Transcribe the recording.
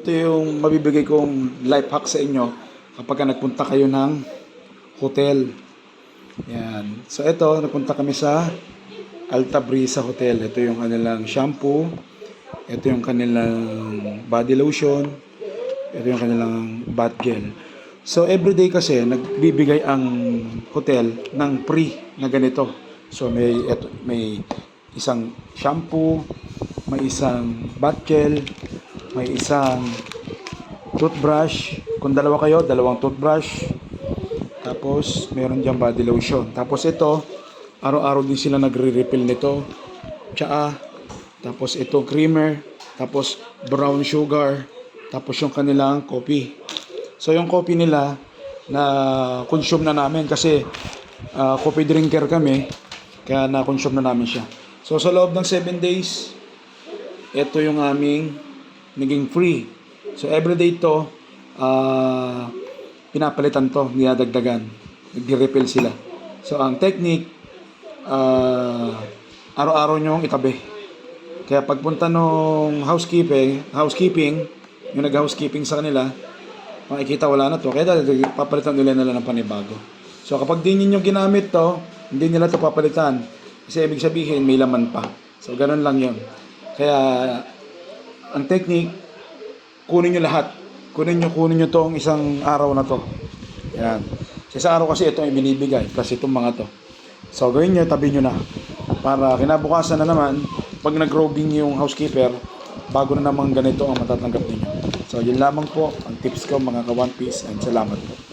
Ito yung mabibigay kong life hack sa inyo kapag ka nagpunta kayo ng hotel. Yan. So ito, nagpunta kami sa Alta Brisa Hotel. Ito yung kanilang shampoo. Ito yung kanilang body lotion. Ito yung kanilang bath gel. So everyday kasi nagbibigay ang hotel ng free na ganito. So may eto, may isang shampoo, may isang bath gel, may isang toothbrush. Kung dalawa kayo, dalawang toothbrush. Tapos, meron diyang body lotion. Tapos ito, araw-araw din sila nagre-refill nito. Tsaa. Tapos ito, creamer. Tapos, brown sugar. Tapos yung kanilang coffee. So, yung coffee nila, na consume na namin kasi ah, coffee drinker kami. Kaya na-consume na namin siya. So, sa loob ng 7 days, ito yung aming naging free. So everyday to, ah pinapalitan to, dinadagdagan. Nagdi-refill sila. So ang technique, ah araw-araw nyong itabi. Kaya pagpunta nung housekeeping, housekeeping, yung nag-housekeeping sa kanila, makikita wala na to. Kaya dadag- papalitan nila nila ng panibago. So kapag di ninyo ginamit to, hindi nila to papalitan. Kasi ibig sabihin, may laman pa. So ganun lang yon. Kaya ang technique, kunin nyo lahat. Kunin nyo, kunin nyo tong isang araw na to. Yan. Sa isang araw kasi ito ay binibigay, plus itong mga to. So, gawin nyo, tabi nyo na. Para kinabukasan na naman, pag nag-roving yung housekeeper, bago na naman ganito ang matatanggap ninyo. So, yun lamang po ang tips ko mga ka-One Piece and salamat po.